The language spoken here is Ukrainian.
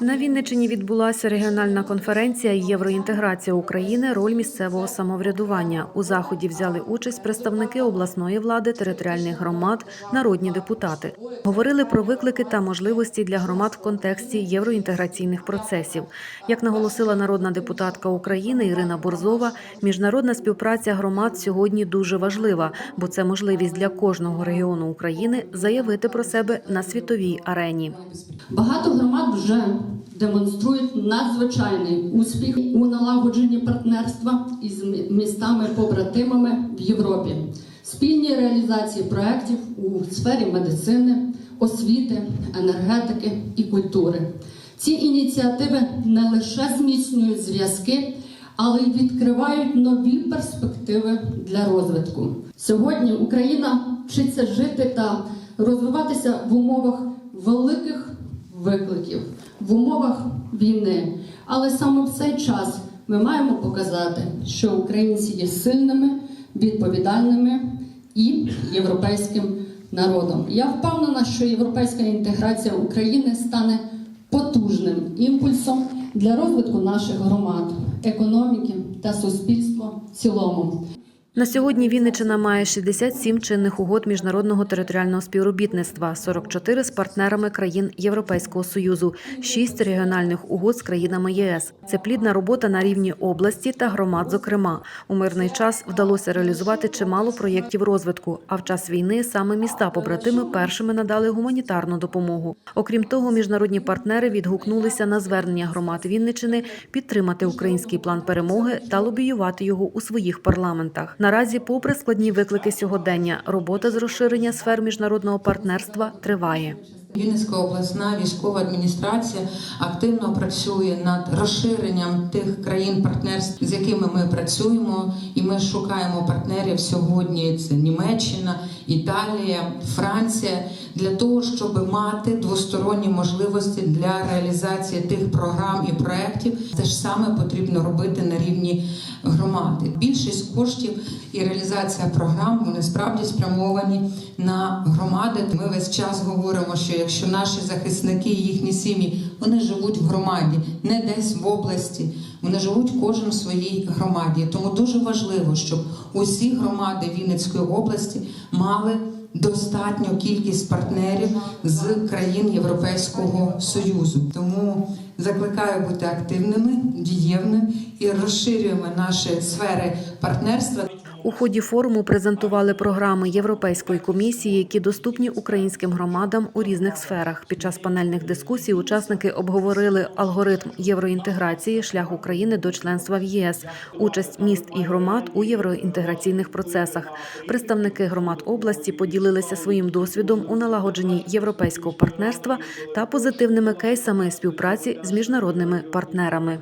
На Вінниччині відбулася регіональна конференція Євроінтеграція України. Роль місцевого самоврядування. У заході взяли участь представники обласної влади, територіальних громад, народні депутати. Говорили про виклики та можливості для громад в контексті євроінтеграційних процесів. Як наголосила народна депутатка України Ірина Борзова, міжнародна співпраця громад сьогодні дуже важлива, бо це можливість для кожного регіону України заявити про себе на світовій арені. Багато громад вже демонструють надзвичайний успіх у налагодженні партнерства із містами-побратимами в Європі, спільній реалізації проєктів у сфері медицини, освіти, енергетики і культури. Ці ініціативи не лише зміцнюють зв'язки, але й відкривають нові перспективи для розвитку. Сьогодні Україна вчиться жити та розвиватися в умовах великих викликів, в умовах війни. Але саме в цей час ми маємо показати, що українці є сильними, відповідальними і європейським народом. Я впевнена, що європейська інтеграція України стане потужним імпульсом для розвитку наших громад, економіки та суспільства в цілому. На сьогодні Вінниччина має 67 чинних угод міжнародного територіального співробітництва, 44 з партнерами країн Європейського союзу, 6 регіональних угод з країнами ЄС. Це плідна робота на рівні області та громад. Зокрема, у мирний час вдалося реалізувати чимало проєктів розвитку. А в час війни саме міста побратими першими надали гуманітарну допомогу. Окрім того, міжнародні партнери відгукнулися на звернення громад Вінниччини підтримати український план перемоги та лобіювати його у своїх парламентах. Наразі, попри складні виклики сьогодення, робота з розширення сфер міжнародного партнерства триває. Вінницька обласна військова адміністрація активно працює над розширенням тих країн партнерств, з якими ми працюємо, і ми шукаємо партнерів сьогодні. Це Німеччина, Італія, Франція для того, щоб мати двосторонні можливості для реалізації тих програм і проєктів. Те ж саме потрібно робити на рівні громади. Більшість коштів і реалізація програм вони справді спрямовані на громади. Ми весь час говоримо, що якщо наші захисники і їхні сім'ї вони живуть в громаді, не десь в області, вони живуть кожен в своїй громаді. Тому дуже важливо, щоб усі громади Вінницької області мали достатню кількість партнерів з країн Європейського Союзу. Тому закликаю бути активними, дієвними і розширюємо наші сфери партнерства. У ході форуму презентували програми Європейської комісії, які доступні українським громадам у різних сферах. Під час панельних дискусій учасники обговорили алгоритм євроінтеграції, шлях України до членства в ЄС, участь міст і громад у євроінтеграційних процесах. Представники громад області поділилися своїм досвідом у налагодженні європейського партнерства та позитивними кейсами співпраці з міжнародними партнерами.